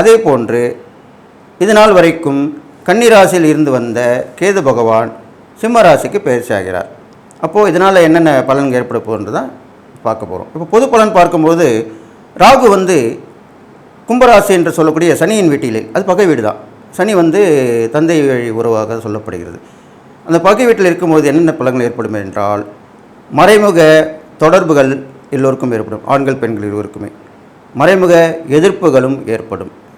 அதே போன்று இது நாள் வரைக்கும் கன்னிராசியில் இருந்து வந்த கேது பகவான் சிம்ம ராசிக்கு பயிற்சி ஆகிறார் அப்போது இதனால் என்னென்ன பலன்கள் ஏற்பட போகிறது தான் பார்க்க போகிறோம் இப்போ பொது பலன் பார்க்கும்போது ராகு வந்து கும்பராசி என்று சொல்லக்கூடிய சனியின் வீட்டிலே அது பகை வீடு தான் சனி வந்து தந்தை வழி உறவாக சொல்லப்படுகிறது. அந்த பகை வீட்டில் இருக்கும்போது என்னென்ன பலன்கள் ஏற்படும் என்றால் மறைமுக தொடர்புகள் எல்லோருக்கும் ஏற்படும் ஆண்கள் பெண்கள் இருவருக்குமே. மறைமுக எதிர்ப்புகளும் ஏற்படும்.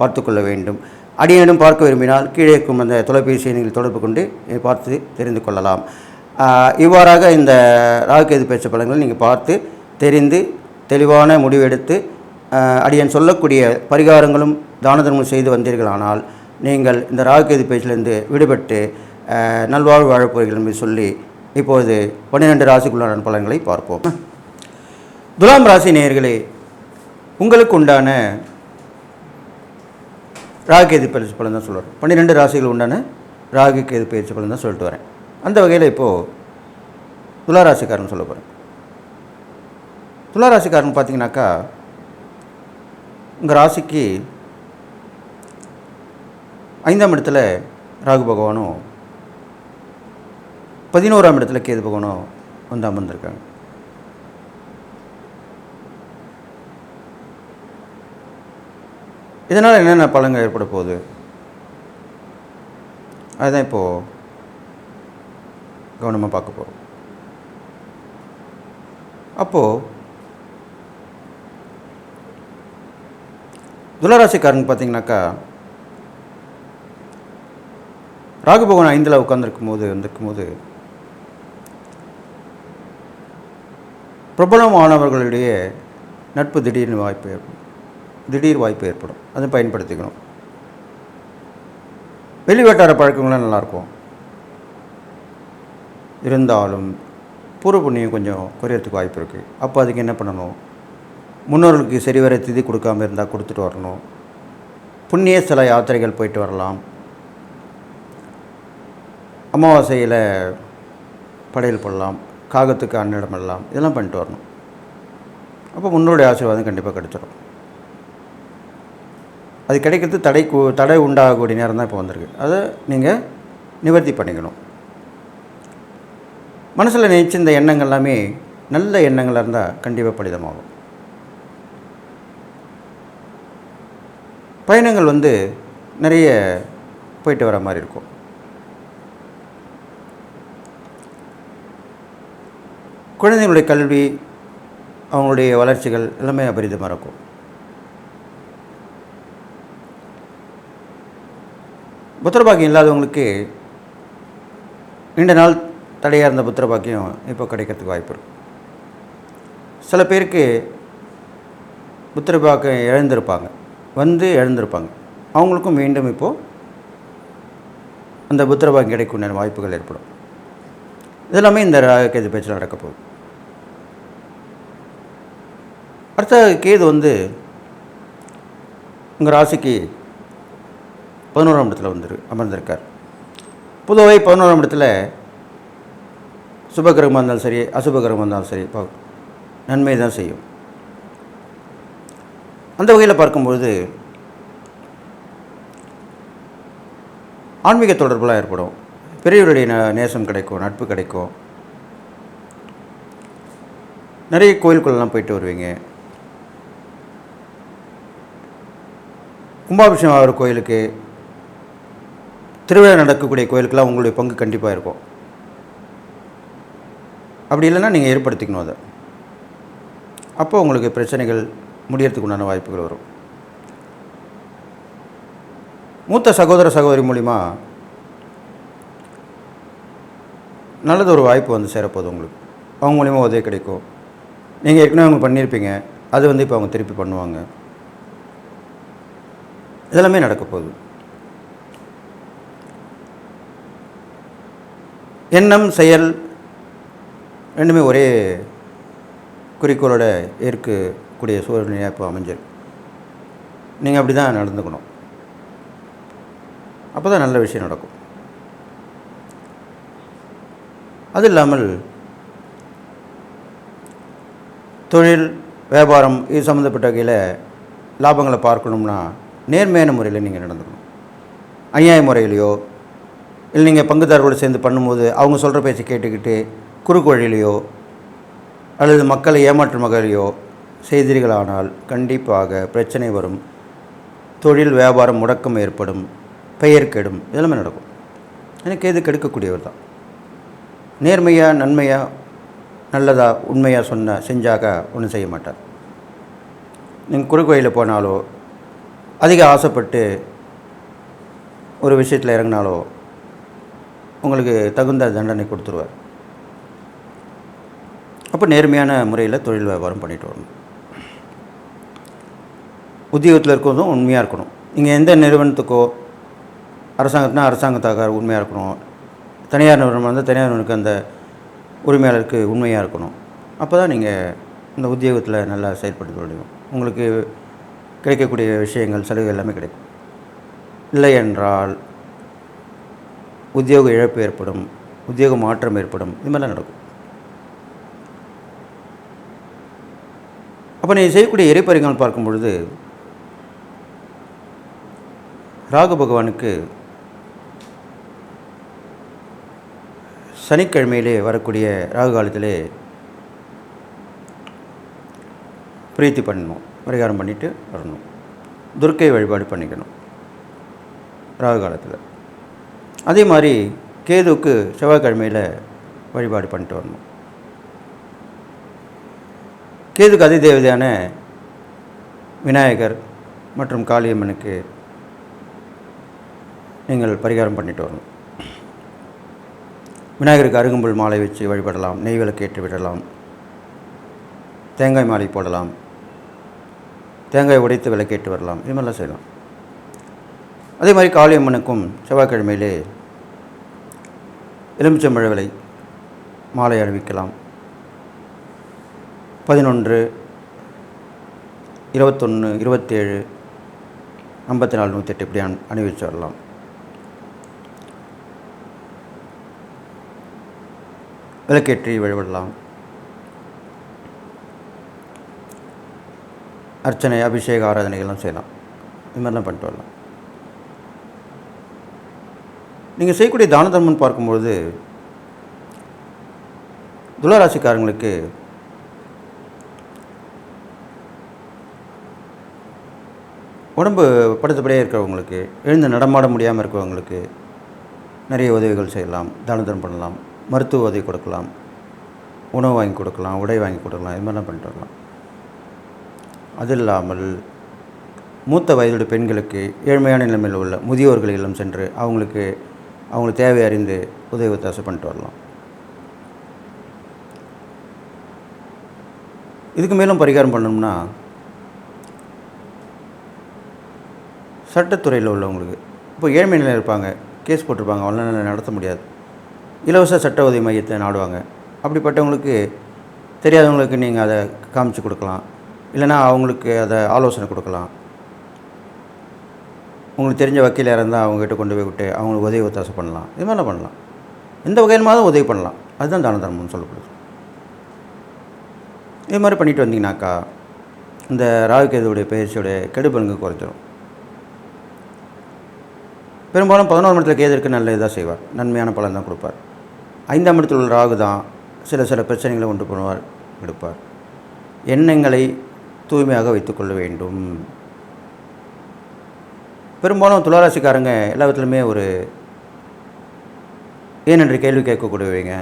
பார்த்து கொள்ள வேண்டும். அடியேனும் பார்க்க விரும்பினால் கீழே இருக்கும் அந்த தொலைபேசியை நீங்கள் தொடர்பு கொண்டு பார்த்து தெரிந்து கொள்ளலாம். இவ்வாறாக இந்த ராகுகேது பேச்ச பலன்களை நீங்கள் பார்த்து தெரிந்து தெளிவான முடிவெடுத்து அடியன் சொல்லக்கூடிய பரிகாரங்களும் தான தர்மம் செய்து வந்தீர்களானால் நீங்கள் இந்த ராகுகேது பேச்சிலிருந்து விடுபட்டு நல்வாழ்வு வாழப்போகிறீர்கள் என்று சொல்லி இப்போது பன்னிரெண்டு ராசிக்குள்ளான பலன்களை பார்ப்போம். துலாம் ராசி நேயர்களே உங்களுக்கு உண்டான ராகு கேது பயிற்சி பலன் தான் சொல்லுவார். பன்னிரெண்டு ராசிகள் உண்டான ராகு கேது பயிற்சி பலன் தான் சொல்லிட்டு வரேன். அந்த வகையில் இப்போது துளாராசிக்காரன் சொல்ல போகிறேன் துளாராசிக்காரன் பார்த்தீங்கன்னாக்கா உங்கள் ராசிக்கு ஐந்தாம் இடத்துல ராகு பகவானும் பதினோராம் இடத்துல கேது பகவானும் வந்து அமர்ந்திருக்காங்க. இதனால் என்னென்ன பலன்கள் ஏற்பட போகுது? அதுதான் இப்போது கவனமாக பார்க்க போகிறோம் அப்போது துளராசிக்காரங்க பார்த்தீங்கன்னாக்கா ராகு பகவான் ஐந்தில் உட்காந்துருக்கும் போது வந்திருக்கும் போது பிரபலமானவர்களுடைய நட்பு திடீர்னு வாய்ப்பு ஏற்படும் திடீர் வாய்ப்பு ஏற்படும். அதை பயன்படுத்திக்கணும். வெளிவட்டார பழக்கங்களும் பழக்கங்கள்லாம் நல்லாயிருக்கும். இருந்தாலும் பூர்வ புண்ணியம் கொஞ்சம் குறையறதுக்கு வாய்ப்பு இருக்குது அப்போ அதுக்கு என்ன பண்ணணும்? முன்னோர்களுக்கு சரிவர திதி கொடுக்காம இருந்தால் கொடுத்துட்டு வரணும். புண்ணிய சில யாத்திரைகள் போயிட்டு வரலாம். அமாவாசையில் படையல் போடலாம். காகத்துக்கு அன்னிடம் எல்லாம் இதெல்லாம் பண்ணிட்டு வரணும். அப்போ முன்னோருடைய ஆசீர்வாதம் கண்டிப்பாக கிடச்சிடும் அது கிடைக்கிறது தடை தடை உண்டாகக்கூடிய நேரம் தான் இப்போ வந்திருக்கு. அதை நீங்கள் நிவர்த்தி பண்ணிக்கணும். மனசில் நினைச்ச இந்த எண்ணங்கள் எல்லாமே நல்ல எண்ணங்களாக இருந்தால் கண்டிப்பாக பலிதமாகும். பயணங்கள் வந்து நிறைய போயிட்டு வர மாதிரி இருக்கும். குழந்தைங்களுடைய கல்வி அவங்களுடைய வளர்ச்சிகள் எல்லாமே அபரிதமாக இருக்கும். புத்திரபாக்கியம் இல்லாதவங்களுக்கு நீண்ட நாள் தடையாக இருந்த புத்திரபாக்கியம் இப்போ கிடைக்கிறதுக்கு வாய்ப்பு இருக்கு. சில பேருக்கு புத்திரபாக்கியம் இழந்திருப்பாங்க வந்து இழந்திருப்பாங்க. அவங்களுக்கும் மீண்டும் இப்போது அந்த புத்திரபாக்கியம் கிடைக்கும் வாய்ப்புகள் ஏற்படும். இதெல்லாமே இந்த கேது பேச்சில் நடக்க போகுது. அடுத்த கேது வந்து உங்கள் ராசிக்கு பதினோராம் இடத்துல வந்துரு அமர்ந்திருக்கார். பொதுவாகவே பதினோராம் இடத்துல சுபகிரகமாக இருந்தாலும் சரி அசுபகிரகமாக இருந்தாலும் சரி ப- நன்மை தான் செய்யும். அந்த வகையில் பார்க்கும்பொழுது ஆன்மீக தொடர்புலாம் ஏற்படும். பெரியவருடைய ந- நேசம் கிடைக்கும் நட்பு கிடைக்கும். நிறைய கோயிலுக்குள்ளெல்லாம் போயிட்டு வருவீங்க. கும்பாபிஷேகம் ஆகிற கோயிலுக்கு திருவிழா நடக்கக்கூடிய கோயிலுக்கெல்லாம் உங்களுடைய பங்கு கண்டிப்பாக இருக்கும். அப்படி இல்லைன்னா நீங்கள் ஏற்படுத்திக்கணும் அதை. அப்போ உங்களுக்கு பிரச்சனைகள் முடியறதுக்கு உண்டான வாய்ப்புகள் வரும். மூத்த சகோதர சகோதரி மூலிமா நல்லது ஒரு வாய்ப்பு வந்து சேரப்போகுது உங்களுக்கு. அவங்க மூலிமா உதவி கிடைக்கும். நீங்கள் ஏற்கனவே அவங்க பண்ணியிருப்பீங்க. அது வந்து இப்போ அவங்க திருப்பி பண்ணுவாங்க. இதெல்லாமே நடக்க போகுது. எண்ணம் செயல் ரெண்டுமே ஒரே குறிக்கோளோட இருக்கக்கூடிய சூழ்நிலையாக இப்போ அமைஞ்சிருக்கு. நீங்கள் அப்படி தான் நடந்துக்கணும். அப்போ தான் நல்ல விஷயம் நடக்கும். அது இல்லாமல் தொழில் வியாபாரம் இது சம்மந்தப்பட்ட வகையில் லாபங்களை பார்க்கணும்னா நேர்மையான முறையில் நீங்கள் நடந்துக்கணும். அநியாய முறையிலையோ இல்லை நீங்கள் பங்குதாரர்களோடு சேர்ந்து பண்ணும்போது அவங்க சொல்கிற பேச்சை கேட்டுக்கிட்டு குறுக்கு வழியிலையோ அல்லது மக்களை ஏமாற்றும் வகையிலையோ செய்தீர்களானால் கண்டிப்பாக பிரச்சனை வரும். தொழில் வியாபாரம் முடக்கம் ஏற்படும். பெயர் கெடும். இதெல்லாமே நடக்கும். எனக்கு எது கெடுக்கக்கூடியவர் தான். நேர்மையாக நன்மையாக நல்லதாக உண்மையாக சொன்ன செஞ்சாக ஒன்றும் செய்ய மாட்டார். நீங்கள் குறுக்கு வழியில் போனாலோ அதிக ஆசைப்பட்டு ஒரு விஷயத்தில் இறங்கினாலோ உங்களுக்கு தகுந்த தண்டனை கொடுத்துருவார். அப்போ நேர்மையான முறையில் தொழில் வியாபாரம் பண்ணிட்டு வரணும். உத்தியோகத்தில் இருக்கிறதும் உண்மையாக இருக்கணும். நீங்கள் எந்த நிறுவனத்துக்கோ அரசாங்கத்தினா அரசாங்கத்தாக உண்மையாக இருக்கணும். தனியார் நிறுவனம் வந்து தனியார் நிறுவனத்துக்கு அந்த உரிமையாளருக்கு உண்மையாக இருக்கணும். அப்போ தான் நீங்கள் இந்த உத்தியோகத்தில் நல்லா செயல்படுத்த முடியும். உங்களுக்கு கிடைக்கக்கூடிய விஷயங்கள் சலுகை எல்லாமே கிடைக்கும். இல்லை என்றால் உத்தியோக இழப்பு ஏற்படும் உத்தியோக மாற்றம் ஏற்படும். இது மாதிரிலாம் நடக்கும். அப்போ நீங்கள் செய்யக்கூடிய இறைப்பறிகள் பார்க்கும் பொழுது ராகு பகவானுக்கு சனிக்கிழமையிலே வரக்கூடிய ராகு காலத்திலே பிரீத்தி பண்ணணும் பரிகாரம் பண்ணிவிட்டு வரணும். துர்க்கை வழிபாடு பண்ணிக்கணும் ராகு காலத்தில். அதே மாதிரி கேதுவுக்கு செவ்வாய்க்கிழமையில் வழிபாடு பண்ணிட்டு வரணும். கேதுக்கு அதி தேவதையான விநாயகர் மற்றும் காளியம்மனுக்கு நீங்கள் பரிகாரம் பண்ணிட்டு வரணும். விநாயகருக்கு அருகம்புல் மாலை வச்சு வழிபடலாம் நெய் விளக்கு ஏற்றி விடலாம் தேங்காய் மாலை போடலாம் தேங்காய் உடைத்து விளக்கேற்று வரலாம் இது மாதிரிலாம் செய்யலாம். அதே மாதிரி காளியம்மனுக்கும் செவ்வாய்க்கிழமையிலே எலுமிச்சம்பழ விலை மாலை அணிவிக்கலாம் பதினொன்று இருபத்தொன்று இருபத்தேழு ஐம்பத்தி நாலு நூற்றி எட்டு இப்படி அணிவிச்சு வரலாம். விளக்கேற்றி வழிபடலாம். அர்ச்சனை அபிஷேக ஆராதனைகள்லாம் செய்யலாம். இது மாதிரிலாம் பண்ணிட்டு வரலாம். நீங்கள் செய்யக்கூடிய தான தர்மம்னு பார்க்கும்பொழுது துளராசிக்காரங்களுக்கு உடம்பு படுத்தபடியே இருக்கிறவங்களுக்கு எழுந்து நடமாட முடியாமல் இருக்கிறவங்களுக்கு நிறைய உதவிகள் செய்யலாம். தான தர்மம் பண்ணலாம். மருத்துவ உதவி கொடுக்கலாம். உணவு வாங்கி கொடுக்கலாம். உடை வாங்கி கொடுக்கலாம். இது மாதிரிலாம் பண்ணிட்டு வரலாம். அது இல்லாமல் மூத்த வயதுடைய பெண்களுக்கு ஏழ்மையான நிலைமையில் உள்ள முதியோர்கள் இல்லம் சென்று அவங்களுக்கு அவங்களுக்கு தேவை அறிந்து உதவி ஒத்தாசம் பண்ணிட்டு வரலாம். இதுக்கு மேலும் பரிகாரம் பண்ணணும்னா சட்டத்துறையில் உள்ளவங்களுக்கு இப்போ ஏழ்மை நிலையில் இருப்பாங்க கேஸ் போட்டிருப்பாங்க அவங்களால நடத்த முடியாது. இலவச சட்ட உதவி மையத்தை நாடுவாங்க. அப்படிப்பட்டவங்களுக்கு தெரியாதவங்களுக்கு நீங்கள் அதை காமிச்சு கொடுக்கலாம். இல்லைன்னா அவங்களுக்கு அதை ஆலோசனை கொடுக்கலாம். உங்களுக்கு தெரிஞ்ச வக்கீல் இருந்தால் அவங்ககிட்ட கொண்டு போய் விட்டு அவங்களுக்கு உதவி ஒத்தாசை பண்ணலாம். இது மாதிரிலாம் பண்ணலாம். எந்த வகையிலுமாவது உதவி பண்ணலாம். அதுதான் தான தர்மம்னு சொல்லப்படுது. இது மாதிரி பண்ணிட்டு வந்தீங்கன்னாக்கா இந்த ராகுகேதுடைய பயிற்சியோடைய கெடுபலங்கு குறைஞ்சிரும். பெரும்பாலும் பதினோரு மணத்தில் கேது இருக்கு நல்ல இதாக செய்வார். நன்மையான பலன் தான் கொடுப்பார். ஐந்தாம் இடத்தில் உள்ள ராகு தான் சில சில பிரச்சனைகளை உண்டு பண்ணுவார் எடுப்பார். எண்ணங்களை தூய்மையாக வைத்துக்கொள்ள வேண்டும். பெரும்பாலும் துளாராசிக்காரங்க எல்லா விதத்துலையுமே ஒரு ஏன் என்று கேள்வி கேட்கக்கூடியவங்க.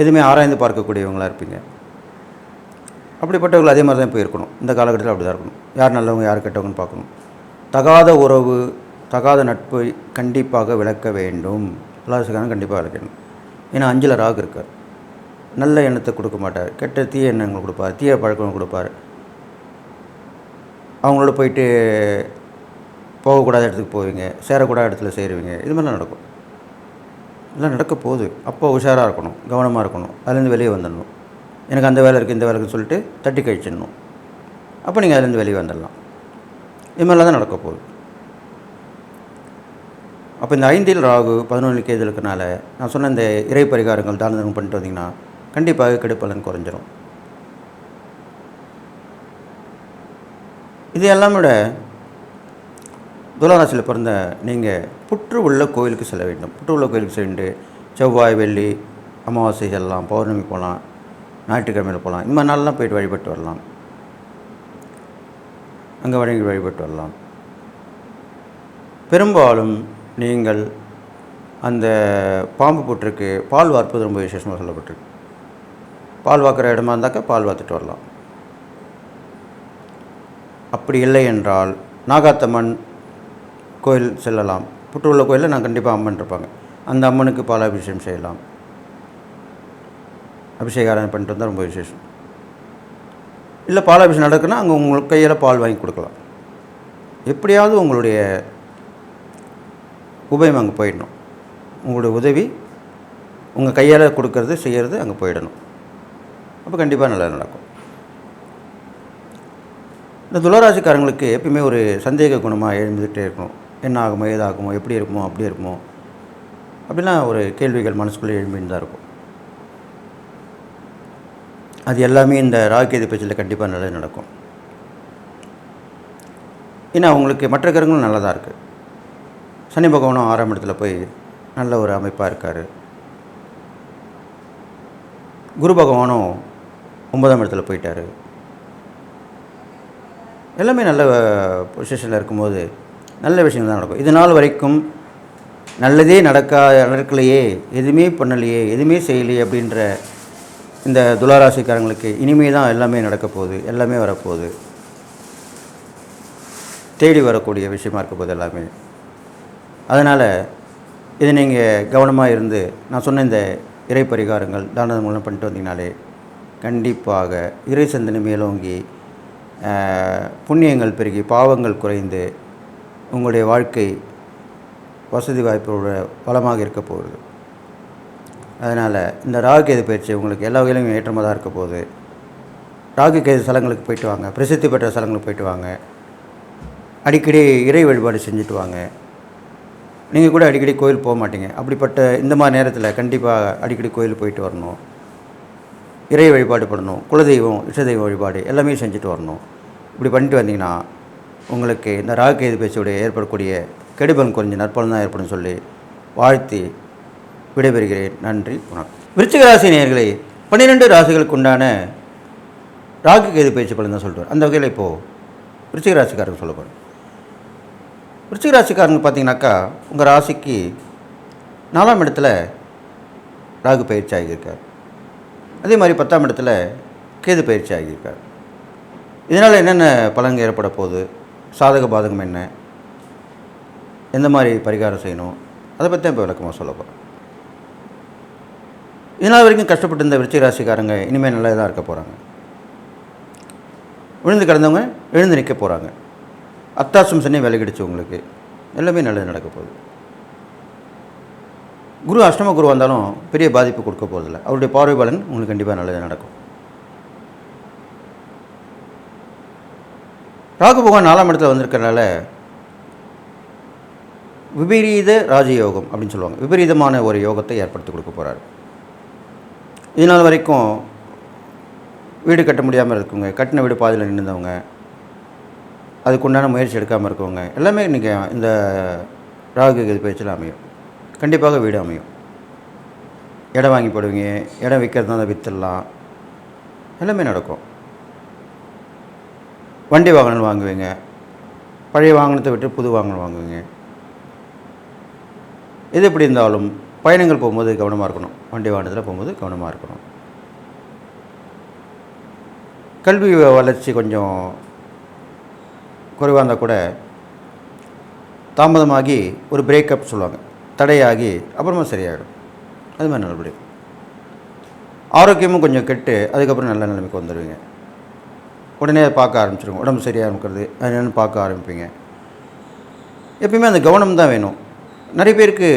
எதுவுமே ஆராய்ந்து பார்க்கக்கூடியவங்களாக இருப்பீங்க. அப்படிப்பட்டவர்கள் அதே மாதிரி தான் போய் இருக்கணும் இந்த காலகட்டத்தில் அப்படி தான் இருக்கணும். யார் நல்லவங்க யார் கெட்டவங்கன்னு பார்க்கணும். தகாத உறவு தகாத நட்பை கண்டிப்பாக விளக்க வேண்டும். துளாராசிக்காரங்க கண்டிப்பாக விளக்கணும். ஏன்னா அஞ்சில் ராகு இருக்கார். நல்ல எண்ணத்தை கொடுக்க மாட்டார். கெட்ட தீய எண்ணங்கள் கொடுப்பார். தீய பழக்கம் கொடுப்பார். அவங்களோட போயிட்டு போகக்கூடாத இடத்துக்கு போவீங்க சேரக்கூடாத இடத்துல சேருவீங்க இது மாதிரிலாம் நடக்கும். இதெல்லாம் நடக்க போகுது. அப்போ உஷாராக இருக்கணும் கவனமாக இருக்கணும். அதுலேருந்து வெளியே வந்துடணும். எனக்கு அந்த வேலை இருக்குது இந்த வேலை இருக்குன்னு சொல்லிட்டு தட்டி கழிச்சிடணும். அப்போ நீங்கள் அதுலேருந்து வெளியே வந்துடலாம். இது மாதிரிலாம் தான் நடக்க போகுது. அப்போ இந்த ஐந்தில் ராகு பதினொன்று கேது இருக்கனால நான் சொன்ன இந்த இறை பரிகாரங்கள் தானதனம் பண்ணிட்டு வந்தீங்கன்னா கண்டிப்பாக கெடுப்பலன் குறைஞ்சிரும். இது எல்லாம் விட துளாராசியில் பிறந்த நீங்கள் புற்று உள்ள கோயிலுக்கு செல்ல வேண்டும். புற்று உள்ள கோயிலுக்கு சென்று செவ்வாய் வெள்ளி அமாவாசை செல்லலாம் பௌர்ணமி போகலாம் ஞாயிற்றுக்கிழமையில் போகலாம் இந்த மாதிரி நாள்லாம் போயிட்டு வழிபட்டு வரலாம். அங்கே வழங்கி வழிபட்டு வரலாம். பெரும்பாலும் நீங்கள் அந்த பாம்பு புற்றுக்கு பால் வார்ப்பது ரொம்ப விசேஷமாக சொல்லப்பட்டிருக்கு. பால் வாக்குற இடமா இருந்தாக்கா பால் வார்த்துட்டு வரலாம். அப்படி இல்லை என்றால் நாகாத்தம்மன் கோயில் செல்லலாம். புற்றுள்ள கோயிலில் நான் கண்டிப்பாக அம்மன் இருப்பாங்க. அந்த அம்மனுக்கு பாலாபிஷேகம் செய்யலாம். அபிஷேகாரம் பண்ணிட்டு வந்தால் ரொம்ப விசேஷம். இல்லை பாலாபிஷேகம் நடக்குன்னா அங்கே உங்களுக்கு கையில் பால் வாங்கி கொடுக்கலாம். எப்படியாவது உங்களுடைய உபயம் அங்கே போயிடணும். உங்களுடைய உதவி உங்கள் கையால் கொடுக்கறது செய்கிறது அங்கே போயிடணும். அப்போ கண்டிப்பாக நல்லா நடக்கும். இந்த துளராசிக்காரங்களுக்கு எப்பயுமே ஒரு சந்தேக குணமாக எழுந்துக்கிட்டே இருக்கணும் என்ன ஆகுமோ ஏதாகுமோ எப்படி இருக்குமோ அப்படி இருக்குமோ அப்படிலாம் ஒரு கேள்விகள் மனசுக்குள்ளே எழும்பின்னு தான் இருக்கும். அது எல்லாமே இந்த ராகுகேது பேச்சில் கண்டிப்பாக நல்லது நடக்கும். ஏன்னா அவங்களுக்கு மற்ற கிரகங்களும் நல்லா தான் இருக்குது சனி பகவானும் ஆறாம் இடத்துல போய் நல்ல ஒரு அமைப்பாக இருக்கார். குரு பகவானும் ஒன்பதாம் இடத்துல போயிட்டார். எல்லாமே நல்ல பொசிஷனில் இருக்கும்போது நல்ல விஷயங்கள் தான் நடக்கும். இது நாள் வரைக்கும் நல்லதே நடக்கா நடக்கலையே எதுவுமே பண்ணலையே எதுவுமே செய்யலையே அப்படின்ற இந்த துளாராசிக்காரங்களுக்கு இனிமே தான் எல்லாமே நடக்க போகுது எல்லாமே வரப்போகுது தேடி வரக்கூடிய விஷயமா இருக்க போகுது எல்லாமே. அதனால் இது நீங்கள் கவனமாக இருந்து நான் சொன்ன இந்த இறை பரிகாரங்கள் தானதம் மூலம் பண்ணிட்டு வந்தீங்கனாலே கண்டிப்பாக இறை சிந்தனை மேலோங்கி புண்ணியங்கள் பெருகி பாவங்கள் குறைந்து உங்களுடைய வாழ்க்கை வசதி வாய்ப்போட வளமாக இருக்க போகிறது அதனால் இந்த ராகு கேது பயிற்சி உங்களுக்கு எல்லா வகையிலும் ஏற்றமாக தான் இருக்க போகுது. ராகு கேது ஸ்தலங்களுக்கு போயிட்டு வாங்க. பிரசித்தி பெற்ற ஸ்தலங்களுக்கு போயிட்டு வாங்க. அடிக்கடி இறை வழிபாடு செஞ்சுட்டு வாங்க. நீங்கள் கூட அடிக்கடி கோயில் போக மாட்டீங்க. அப்படிப்பட்ட இந்த மாதிரி நேரத்தில் கண்டிப்பாக அடிக்கடி கோயில் போயிட்டு வரணும். இறை வழிபாடு பண்ணணும் குலதெய்வம் இஷ்டதெய்வ வழிபாடு எல்லாமே செஞ்சுட்டு வரணும். இப்படி பண்ணிட்டு வந்தீங்கன்னா உங்களுக்கு இந்த ராகுகேது பேச்சோடைய ஏற்படக்கூடிய கெடுபலன் குறைஞ்ச நற்பலன் தான் ஏற்படும் சொல்லி வாழ்த்தி விடைபெறுகிறேன். நன்றி வணக்கம். விருச்சிக ராசி பன்னிரெண்டு ராசிகளுக்கு உண்டான ராகு கேது பேச்சு பலன் தான் சொல்லுவார் அந்த வகையில் இப்போது விருச்சிக ராசிக்காரங்க சொல்ல விருச்சிக ராசிக்காரங்க பார்த்தீங்கன்னாக்கா உங்கள் ராசிக்கு நாலாம் இடத்துல ராகு பயிற்சி ஆகியிருக்கார். அதே மாதிரி பத்தாம் இடத்துல கேது பயிற்சி ஆகியிருக்கார். இதனால் என்னென்ன பலன்கள் ஏற்பட போகுது? சாதக பாதகம் என்ன? எந்த மாதிரி பரிகாரம் செய்யணும்? அதை பற்றி இப்போ விளக்கமாக சொல்ல போகிறேன் இதனால் வரைக்கும் கஷ்டப்பட்டு இருந்த விருச்சிக ராசிக்காரங்க இனிமேல் நல்லா தான் இருக்க போகிறாங்க விழுந்து கிடந்தவங்க எழுந்து நிற்க போகிறாங்க அத்தாசம் சனி விலகிடுச்சு உங்களுக்கு. எல்லாமே நல்லது நடக்க போகுது. குரு அஷ்டம குரு வந்தாலும் பெரிய பாதிப்பு கொடுக்க போகிறதில்ல அவருடைய பார்வை பலன் உங்களுக்கு கண்டிப்பாக நல்லது நடக்கும். ராகு பகவான் நாலாம் இடத்துல வந்திருக்கறனால விபரீத ராஜயோகம் அப்படின்னு சொல்லுவாங்க. விபரீதமான ஒரு யோகத்தை ஏற்படுத்தி கொடுக்க போகிறார் இதனால் வரைக்கும் வீடு கட்ட முடியாமல் இருக்கவங்க கட்டின வீடு பாதியில் நின்றுந்தவங்க அதுக்குண்டான முயற்சி எடுக்காமல் இருக்கவங்க எல்லாமே இன்றைக்கி இந்த ராகு கேது பேச்சில் அமையும். கண்டிப்பாக வீடு அமையும். இடம் வாங்கி போடுவீங்க இடம் விற்கிறது அதை விற்றுடலாம் எல்லாமே நடக்கும். வண்டி வாகனம் வாங்குவீங்க. பழைய வாகனத்தை விட்டு புது வாகனம் வாங்குவீங்க. எது எப்படி இருந்தாலும் பயணங்கள் போகும்போது கவனமாக இருக்கணும். வண்டி வாகனத்தில் போகும்போது கவனமாக இருக்கணும். கல்வி வளர்ச்சி கொஞ்சம் குறைவாக இருந்தால் கூட தாமதமாகி ஒரு பிரேக்கப் சொல்லுவாங்க. தடையாகி அப்புறமா சரியாகிடும் அது மாதிரி நல்லபடி. ஆரோக்கியமும் கொஞ்சம் கெட்டு அதுக்கப்புறம் நல்ல நிலைமைக்கு வந்துடுவீங்க உடனே அதை பார்க்க ஆரம்பிச்சிருங்க உடம்பு சரியாக இருக்கிறது அது என்னென்னு பார்க்க ஆரம்பிப்பீங்க. எப்பயுமே அந்த கவனம் தான் வேணும். நிறைய பேருக்கு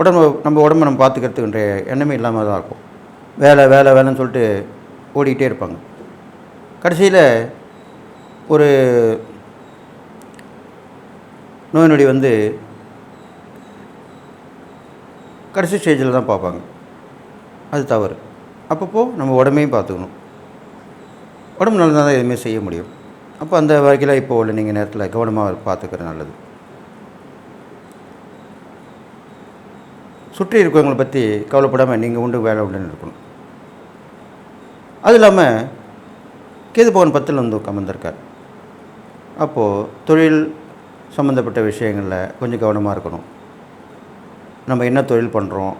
உடம்பு நம்ம உடம்பை நம்ம பார்த்துக்கிறதுக்குன்ற எண்ணமே இல்லாமல் தான் இருக்கும். வேலை வேலை வேலைன்னு சொல்லிட்டு ஓடிக்கிட்டே இருப்பாங்க. கடைசியில் ஒரு நோய் நொடி வந்து கடைசி ஸ்டேஜில் தான் பார்ப்பாங்க. அது தவறு. அப்பப்போ நம்ம உடம்பையும் பார்த்துக்கணும். உடம்பு நல்லா தான் எதுவுமே செய்ய முடியும். அப்போ அந்த வகையில் இப்போ உள்ள நீங்கள் நேரத்தில் கவனமாக பார்த்துக்கிறது நல்லது. சுற்றி இருக்கவங்களை பற்றி கவலைப்படாமல் நீங்கள் உண்டு வேலை உண்டுன்னு இருக்கணும். அது இல்லாமல் கேது பத்தில் வந்து உட்காந்துருக்கார் அப்போது தொழில் சம்மந்தப்பட்ட விஷயங்களில் கொஞ்சம் கவனமாக இருக்கணும். நம்ம என்ன தொழில் பண்ணுறோம்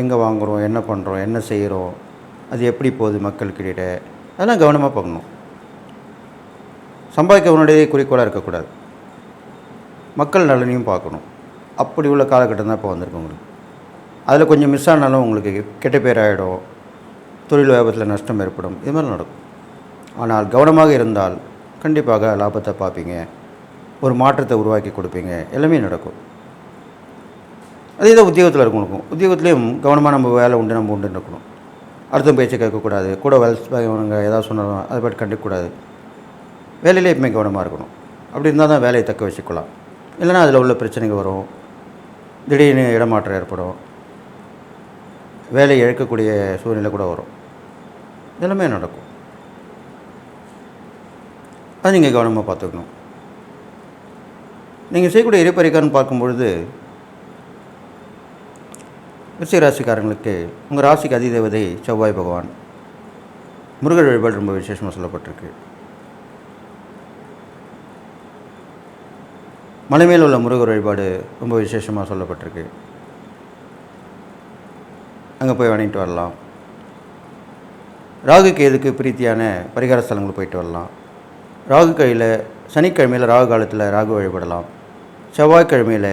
எங்கே வாங்குகிறோம் என்ன பண்ணுறோம் என்ன செய்கிறோம் அது எப்படி போகுது மக்களுக்கிட்ட அதெல்லாம் கவனமாக பார்க்கணும். சம்பாதிக்கவனுடைய குறிக்கோளாக இருக்கக்கூடாது. மக்கள் நலனையும் பார்க்கணும். அப்படி உள்ள காலகட்டம் தான் இப்போ வந்திருக்கு உங்களுக்கு. அதில் கொஞ்சம் மிஸ் ஆனாலும் உங்களுக்கு கெட்ட பேர் ஆகிடும் தொழில் வியாபாரத்தில் நஷ்டம் ஏற்படும். இது மாதிரி நடக்கும். ஆனால் கவனமாக இருந்தால் கண்டிப்பாக லாபத்தை பார்ப்பீங்க. ஒரு மாற்றத்தை உருவாக்கி கொடுப்பீங்க. எல்லாமே நடக்கும். அதே தான் உத்தியோகத்தில் இருக்கணும் உத்தியோகத்துலேயும் கவனமாக நம்ம வேலை உண்டு நம்ம உண்டு இருக்கணும். அடுத்த பேச்சை கேட்கக்கூடாது. கூட வேலை செய்றவங்க ஏதாவது சொன்னாலும் அதை பற்றி கண்டுக்கக்கூடாது. வேலையிலே எப்பவுமே கவனமாக இருக்கணும். அப்படி இருந்தால் தான் வேலையை தக்க வச்சுக்கலாம். இல்லைன்னா அதில் உள்ள பிரச்சனைகள் வரும். திடீர்னு இடமாற்றம் ஏற்படும். வேலையை இழக்கக்கூடிய சூழ்நிலை கூட வரும். இதெல்லாமே நடக்கும். அது நீங்கள் கவனமாக பார்த்துக்கணும். நீங்கள் செய்யக்கூடிய இறைப்பறிக்கான்னு பார்க்கும்பொழுது விருச்சிக ராசிக்காரங்களுக்கு உங்கள் ராசிக்கு அதிதேவதை செவ்வாய் பகவான். முருகர் வழிபாடு ரொம்ப விசேஷமாக சொல்லப்பட்டிருக்கு. மலை மேல் உள்ள முருகர் வழிபாடு ரொம்ப விசேஷமாக சொல்லப்பட்டிருக்கு. அங்கே போய் வணங்கிட்டு வரலாம். ராகு கேதுக்கு பிரீத்தியான பரிகார ஸ்தலங்கள் போயிட்டு வரலாம். ராகு கையில் சனிக்கிழமையில் ராகு காலத்தில் ராகு வழிபடலாம். செவ்வாய்க்கிழமையில்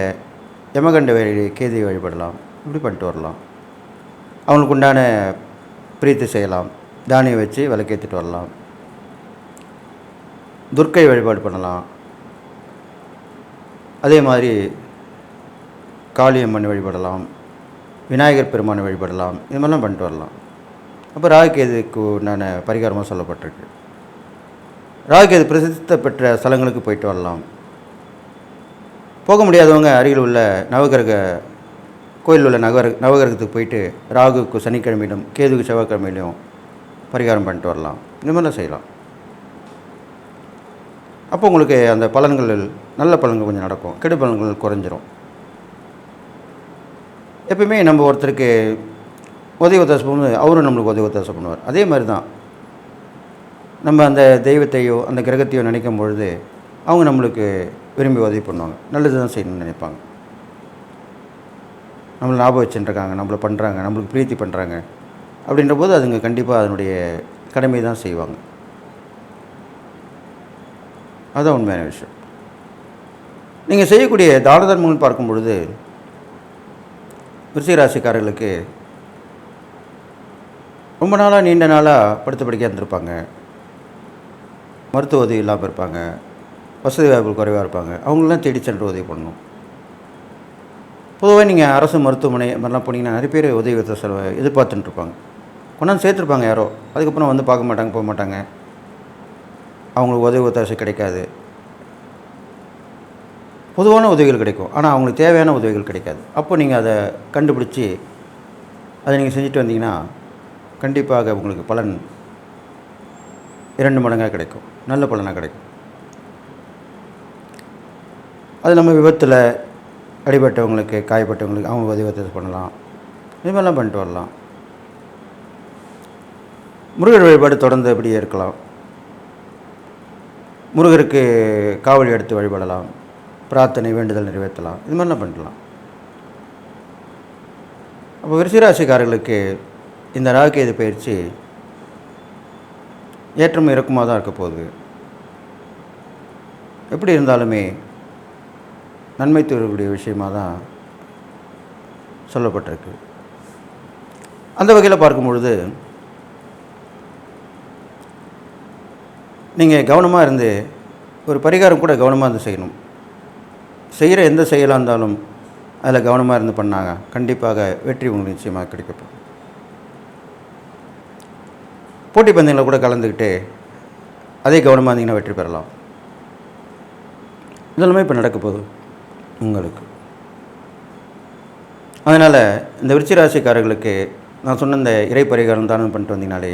யமகண்ட வேலையை கேதியை வழிபடலாம். இப்படி பண்ணிட்டு வரலாம். அவங்களுக்கு உண்டான பிரீத்தி செய்யலாம். தானியம் வச்சு விளக்கேற்றிட்டு வரலாம். துர்க்கை வழிபாடு பண்ணலாம். அதே மாதிரி காளியம்மன் வழிபடலாம். விநாயகர் பெருமானை வழிபடலாம். இது மாதிரிலாம் பண்ணிட்டு வரலாம். அப்போ ராகுகேதுக்கு உண்டான பரிகாரமாக சொல்லப்பட்டிருக்கு. ராகுகேது பிரசித்த பெற்ற ஸ்தலங்களுக்கு போயிட்டு வரலாம். போக முடியாதவங்க அருகில் உள்ள நவகிரக கோயிலில் உள்ள நவகிர நவகிரகத்துக்கு போயிட்டு ராகுக்கு சனிக்கிழமையிலும் கேதுக்கு செவ்வாய்க்கிழமையிலும் பரிகாரம் பண்ணிட்டு வரலாம். இந்த மாதிரிலாம் செய்யலாம். அப்போ உங்களுக்கு அந்த பலன்கள் நல்ல பலன்கள் கொஞ்சம் நடக்கும். கெடு பலன்கள் குறைஞ்சிரும். எப்பயுமே நம்ம ஒருத்தருக்கு உதவி ஒத்தாசம் பண்ணும்போது அவரும் நம்மளுக்கு உதவி ஒத்தாசம் பண்ணுவார். அதே மாதிரி தான். நம்ம அந்த தெய்வத்தையோ அந்த கிரகத்தையோ நினைக்கும் பொழுது அவங்க நம்மளுக்கு விரும்பி உதவி பண்ணுவாங்க. நல்லது தான் செய்யணும்னு நினைப்பாங்க. நம்மளை ஞாபகம் வச்சுட்டுருக்காங்க நம்மளை பண்ணுறாங்க நம்மளுக்கு பிரீத்தி பண்ணுறாங்க அப்படின்ற போது அதுங்க கண்டிப்பாக அதனுடைய கடமை தான் செய்வாங்க. அதுதான் உண்மையான விஷயம். நீங்கள் செய்யக்கூடிய தான தர்மங்கள் பார்க்கும் பொழுது ராசிக்காரர்களுக்கு ரொம்ப நாளாக நீண்ட நாளாக படுத்த படிக்க இருந்திருப்பாங்க. மருத்துவ உதவி இல்லாமல் இருப்பாங்க. வசதி வாய்ப்புகள் குறைவாக இருப்பாங்க. அவங்களெலாம் தேடி சென்று உதவி பண்ணணும். பொதுவாக நீங்கள் அரசு மருத்துவமனை மாதிரிலாம் போனீங்கன்னா நிறைய பேர் உதவி வித்த செலவை எதிர்பார்த்துட்டு இருப்பாங்க கொண்டாந்து சேர்த்துருப்பாங்க யாரோ. அதுக்கப்புறம் வந்து பார்க்க மாட்டாங்க போக மாட்டாங்க. அவங்களுக்கு உதவி ஒத்தாசை கிடைக்காது. பொதுவான உதவிகள் கிடைக்கும். ஆனால் அவங்களுக்கு தேவையான உதவிகள் கிடைக்காது. அப்போ நீங்கள் அதை கண்டுபிடிச்சி அதை நீங்கள் செஞ்சுட்டு வந்தீங்கன்னா கண்டிப்பாக உங்களுக்கு பலன் இரண்டு மடங்காக கிடைக்கும். நல்ல பலனாக கிடைக்கும். அது நம்ம விபத்தில் அடிபட்டவங்களுக்கு காயப்பட்டவங்களுக்கு அவங்க உதவி ஒத்தாசை பண்ணலாம். இது மாதிரிலாம் பண்ணிட்டு வரலாம். முருகர் வழிபாடு தொடர்ந்து அப்படியே இருக்கலாம். முருகருக்கு காவடி எடுத்து வழிபடலாம். பிரார்த்தனை வேண்டுதல் நிறைவேற்றலாம். இது மாதிரிலாம் பண்ணலாம் அப்போ விருச்சிராசிக்காரர்களுக்கு இந்த ராகுகேது பயிற்சி ஏற்றம் இறக்கமாக தான் இருக்க போகுது. எப்படி இருந்தாலுமே நன்மை தரக்கூடிய விஷயமாக தான் சொல்லப்பட்டிருக்கு. அந்த வகையில் பார்க்கும் பொழுது நீங்கள் கவனமாக இருந்து ஒரு பரிகாரம் கூட கவனமாக இருந்து செய்யணும். செய்கிற எந்த செயலாக இருந்தாலும் அதில் கவனமாக இருந்து பண்ணாங்க. கண்டிப்பாக வெற்றி உங்களுக்கு நிச்சயமாக கிடைக்கப்படும் போட்டி பந்தயங்களில் கூட கலந்துக்கிட்டு அதே கவனமாக இருந்தீங்கன்னா வெற்றி பெறலாம். இதெல்லாமே இப்போ நடக்க போகுது உங்களுக்கு. அதனால் இந்த விருச்சிராசிக்காரர்களுக்கு நான் சொன்ன இந்த இறை பரிகாரம் தானம் பண்ணிட்டு வந்தீங்கனாலே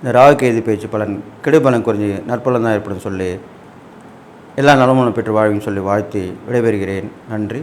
இந்த ராகு கேது பேச்சு பலன் கெடுபலன் குறைஞ்சி நற்பலன் தான் ஏற்படும் சொல்லி எல்லா நலமும் பெற்று வாழ்வின்னு சொல்லி வாழ்த்தி விடைபெறுகிறேன். நன்றி.